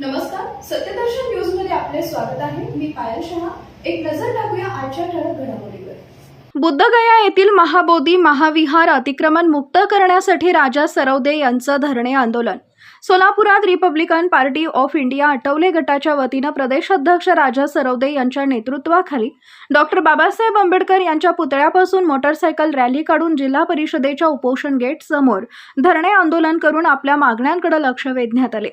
नमस्कार सत्यदर्शन न्यूजमध्ये आपले स्वागत आहे. मी पायल शहा. एक नजर टाकूया आजच्या ठळक घडामोडीवर. बुद्धगया येथील महाबोधी महाविहार अतिक्रमण मुक्त करण्यासाठी राजा सरवदे यांचं धरणे आंदोलन. सोलापुरात republican party of India Athawale गटाच्या वतीनं प्रदेशाध्यक्ष राजा सरवदे यांच्या नेतृत्वाखाली डॉक्टर बाबासाहेब आंबेडकर यांच्या पुतळ्यापासून मोटरसायकल रॅली काढून जिल्हा परिषदेच्या उपोषण गेट समोर धरणे आंदोलन करून आपल्या मागण्यांकडे लक्ष वेधण्यात आले.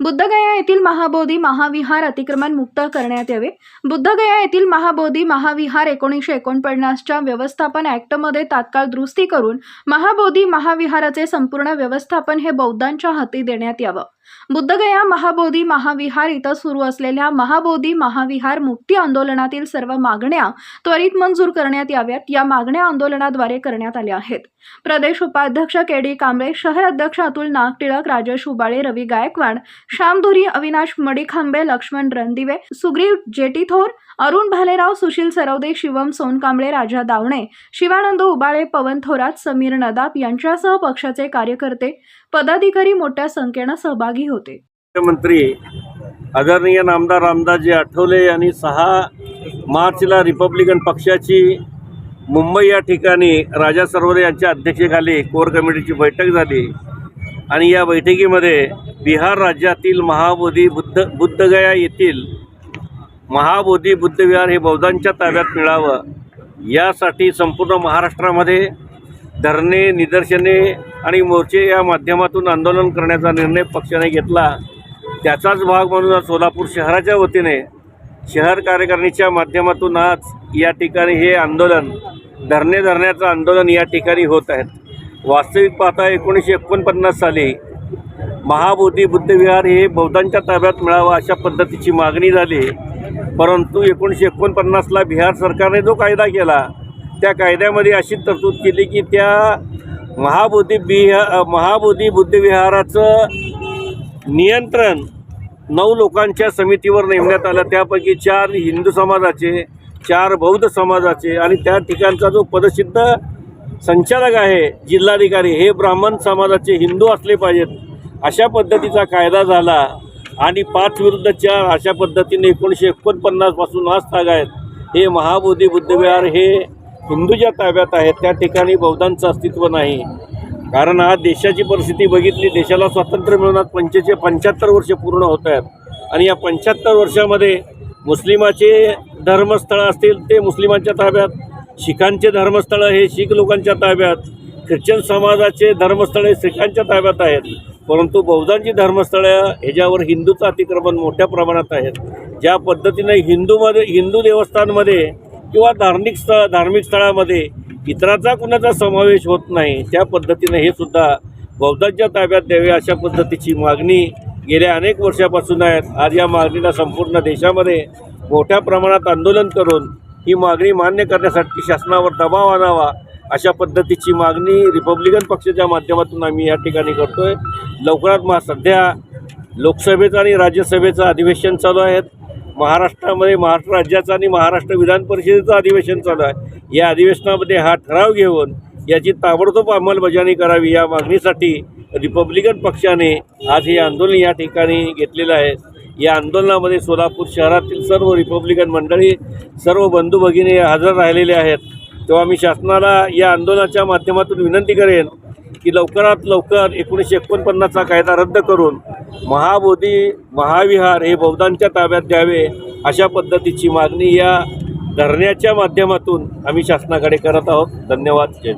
बुद्धगया येथील महाबोधी महाविहार अतिक्रमण मुक्त करण्यात यावे. बुद्धगया येथील महाबोधी महाविहार एकोणीसशे एकोणपन्नासच्या व्यवस्थापन ॲक्टमध्ये तात्काळ दुरुस्ती करून महाबोधी महाविहाराचे संपूर्ण व्यवस्थापन हे बौद्धांच्या हाती देण्यात यावं. बुद्धगया महाबोधी महाविहार इथं सुरू असलेल्या महाबोधी महाविहार मुक्ती आंदोलनातील सर्व मागण्या त्वरित मंजूर करण्यात याव्यात. या मागण्या आंदोलनाद्वारे करण्यात आल्या आहेत. प्रदेश उपाध्यक्ष के डी कांबळे शहर अध्यक्ष अतुल नागटिळक राजेश उबाळे रवी गायकवाड श्यामधुरी अविनाश मडिखांबे लक्ष्मण रणदिवे सुग्रीव जेटीथोर अरुण भालेराव सुशील सरवदे शिवम सोनकांबळे राजा दावणे शिवानंद उबाळे पवन थोरात समीर नदाप यांच्यासह पक्षाचे कार्यकर्ते पदाधिकारी मोठ्या संख्येनं सहभागी होते. मुख्यमंत्री आदरणीय नामदार रामदासजी आठवले यांनी सहा मार्चला रिपब्लिकन पक्षाची मुंबई या ठिकाणी राजा सरोवर यांच्या अध्यक्षतेखाली कोर कमिटीची बैठक झाली. आणि या बैठकीमध्ये बिहार राज्यातील महाबोधी बुद्ध बुद्धगया येथील महाबोधी बुद्धविहार हे बौद्धांच्या ताब्यात मिळावं यासाठी संपूर्ण महाराष्ट्रामध्ये धरणे निदर्शने आणि मोर्चे या माध्यमातून आंदोलन करण्याचा निर्णय पक्षाने घेतला. त्याचाच भाग म्हणून आज सोलापूर शहराच्या वतीने शहर कार्यकारिणीच्या माध्यमातून आज या ठिकाणी हे आंदोलन धरणे धरण्याचं आंदोलन या ठिकाणी होत आहेत. वास्तविक पाहता एकोणीसशे एकोणपन्नास साली महाबोधी बुद्धविहार हे बौद्धांच्या ताब्यात मिळावं अशा पद्धतीची मागणी झाली. परंतु एकोणीसशे एकोणपन्नासला बिहार सरकारने जो कायदा केला त्या कायद्यामध्ये अशी तरतूद केली की त्या महाबोधी बिहा महाबोधी बुद्धविहाराचं नियंत्रण नऊ लोकांच्या समितीवर नेमण्यात आलं. त्यापैकी चार हिंदू समाजाचे चार बौद्ध समाजाचे आणि त्या ठिकाणचा जो पदसिद्ध संचालक आहे जिल्हाधिकारी हे ब्राह्मण समाजाचे हिंदू असले पाहिजेत. अशा पद्धतीचा कायदा झाला आणि पाच विरुद्ध चार अशा पद्धतीने एकोणीसशे एकोणपन्नासपासून आज तागायत हे महाबोधी बुद्धविहार हे हिंदू ज्या ताब्यात आहेत त्या ठिकाणी बौद्धांचं अस्तित्व नाही. कारण आज देशाची परिस्थिती बघितली देशाला स्वातंत्र्य मिळून आज पंचेचे पंच्याहत्तर वर्ष पूर्ण होत आहेत. आणि या पंच्याहत्तर वर्षामध्ये मुस्लिमाचे धर्मस्थळं असतील ते मुस्लिमांच्या ताब्यात. शिखांचे धर्मस्थळं हे शीख लोकांच्या ताब्यात. ख्रिश्चन समाजाचे धर्मस्थळे शीखांच्या ताब्यात आहेत. परंतु बौद्धांची धर्मस्थळं ह्याच्यावर हिंदूचं अतिक्रमण मोठ्या प्रमाणात आहेत. ज्या पद्धतीने हिंदूमध्ये हिंदू देवस्थानमध्ये किंवा धार्मिक स्थळ धार्मिक स्थळामध्ये इतराचा कुणाचा समावेश होत नाही त्या पद्धतीने हे सुद्धा बौद्धांच्या ताब्यात द्यावे अशा पद्धतीची मागणी गेल्या अनेक वर्षापासून आहेत आज या मागणीला संपूर्ण देशामध्ये मोठ्या प्रमाणात आंदोलन करून ही मागणी मान्य करण्यासाठी शासनावर दबाव आणावा अशा पद्धतीची मागणी रिपब्लिकन पक्षाच्या माध्यमातून आम्ही या ठिकाणी करतो आहे लवकरात मग सध्या लोकसभेचं आणि राज्यसभेचं अधिवेशन चालू आहेत महाराष्ट्रामध्ये महाराष्ट्र राज्याचं आणि महाराष्ट्र विधान परिषदेचं अधिवेशन चालू आहे. या अधिवेशनामध्ये हा ठराव घेऊन याची ताबडतोब अंमलबजावणी करावी या मागणीसाठी रिपब्लिकन पक्षाने आज हे आंदोलन या ठिकाणी घेतलेलं आहे. या आंदोलनामध्ये सोलापूर शहरातील सर्व रिपब्लिकन मंडळी सर्व बंधू भगिनी हजर राहिलेले आहेत. तेव्हा मी शासनाला या आंदोलनाच्या माध्यमातून विनंती करेन की लवकरात लवकर एकोणीसशे एकोणपन्नासचा कायदा रद्द करून महाबोधी महाविहार हे बौद्धांच्या ताब्यात द्यावे अशा पद्धतीची मागणी या धरण्याच्या माध्यमातून आम्ही शासनाकडे करत आहोत. धन्यवाद. जय